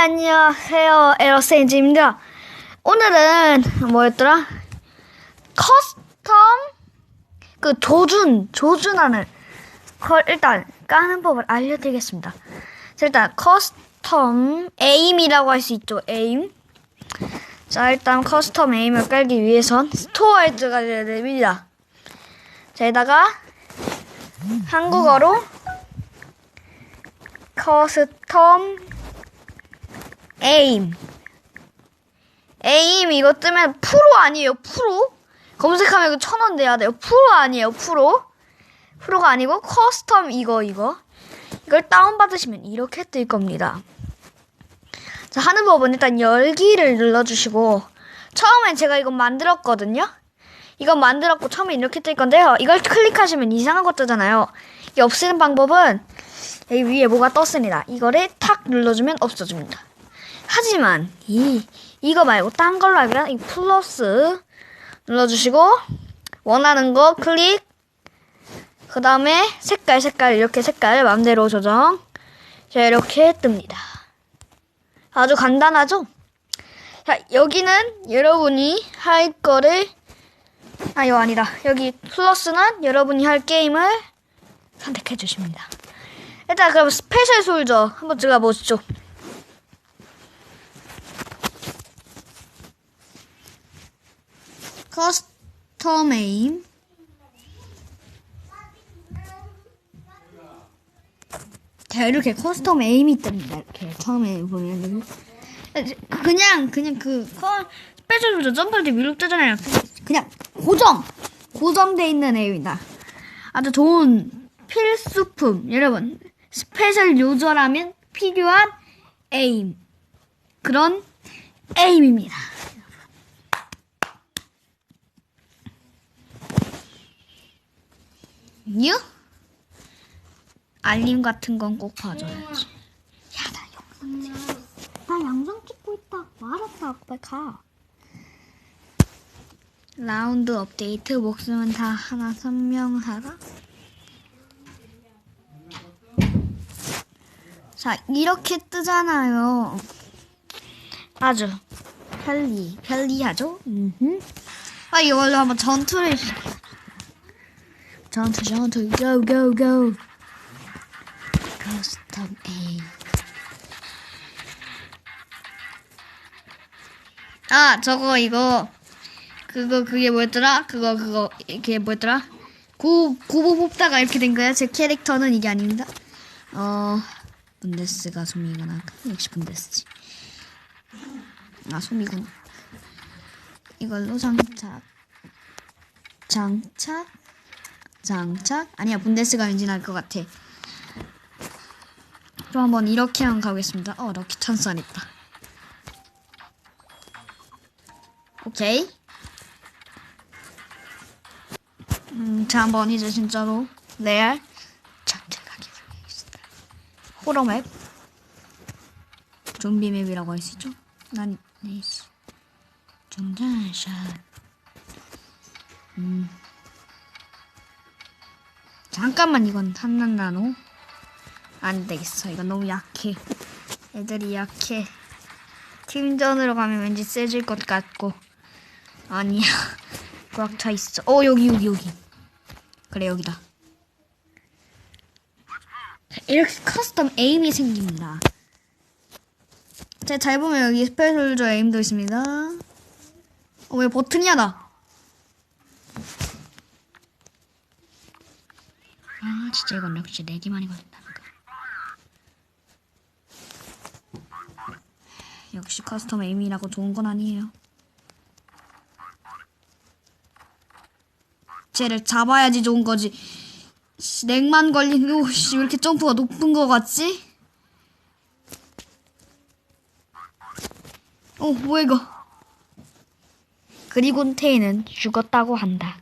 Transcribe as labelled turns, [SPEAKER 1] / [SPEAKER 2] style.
[SPEAKER 1] 안녕하세요. 에러세인즈입니다. 오늘은 뭐였더라? 커스텀 그 조준, 조준하는 걸 일단 까는 법을 알려드리겠습니다. 자, 일단 커스텀 에임이라고 할 수 있죠. 에임. 자, 일단 커스텀 에임을 깔기 위해선 스토어에 들어가야 됩니다. 자, 여기다가 한국어로 커스텀 에임. 에임 이거 뜨면 프로 아니에요 프로? 검색하면 이거 천 원 내야 돼요. 프로 아니에요 프로. 프로가 아니고 커스텀 이거 이거. 이걸 다운받으시면 이렇게 뜰 겁니다. 자 하는 법은 일단 열기를 눌러주시고 처음엔 제가 이거 만들었거든요? 이거 만들었고 처음에 이렇게 뜰 건데요. 이걸 클릭하시면 이상한 거 뜨잖아요. 이 없애는 방법은 여기 위에 뭐가 떴습니다. 이거를 탁 눌러주면 없어집니다 하지만 이 이거 말고 딴 걸로 하면 이 플러스 눌러주시고 원하는 거 클릭. 그 다음에 색깔 색깔 이렇게 색깔 마음대로 조정. 자 이렇게 뜹니다. 아주 간단하죠? 자 여기는 여러분이 할 거를 아 이거 아니다. 여기 플러스는 여러분이 할 게임을 선택해 주십니다. 일단 그럼 스페셜 솔저 한번 들어가 보시죠 커스텀 에임 자 이렇게 커스텀 에임이 뜹니다. 이렇게 처음에 보면 그냥 그냥 그 커, 조저 점프할 때 위로 뜨잖아요. 그냥 고정! 고정돼 있는 에임이다. 아주 좋은 필수품. 여러분 스페셜 요저라면 필요한 에임 그런 에임입니다 유? 알림 같은 건 꼭 봐줘야지. 야, 나 영상 찍. 나 영상 찍고 있다. 말았다. 빨리 가. 라운드 업데이트 목숨은 다 하나 선명하라. 자, 이렇게 뜨잖아요. 아주 편리, 편리하죠? 음흠. 아, 이걸로 한번 전투를 전투 전투 go go go. 커스텀 A. 아 저거 이거. 그거 그게 뭐였더라? 그거 그거. 이게 뭐였더라? 구 구보 뽑다가 이렇게 된 거야 제 캐릭터는 이게 아닙니다. 어 분데스가 소미구나. 역시 분데스지. 아 소미군 이걸로 장착. 장착 장착? 아니야 분데스가 왠지 날 것 같아. 그럼 한번 이렇게 한번 가보겠습니다. 어 럭키 찬스 안 했다. 오케이. 음, 자 한번 이제 진짜로 레알 장착하게 하겠습니다. 호러맵. 좀비 맵이라고 할 수 있죠? 난 네이스 정자샷. 음 잠깐만 이건 한난 나노 안 되겠어. 이건 너무 약해. 애들이 약해. 팀전으로 가면 왠지 세질 것 같고. 아니야. 꽉 차 있어. 어 여기 여기 여기. 그래 여기다. 이렇게 커스텀 에임이 생깁니다. 제가 잘 보면 여기 스페셜저 에임도 있습니다. 어 왜 버튼이야 나 아 진짜 이건 역시 내기만 이거든다 역시 커스텀 에임이라고 좋은 건 아니에요. 쟤를 잡아야지 좋은 거지. 씨, 렉만 걸리고 씨, 왜 이렇게 점프가 높은 거 같지? 어 뭐야 이거? 그리고 테이는 죽었다고 한다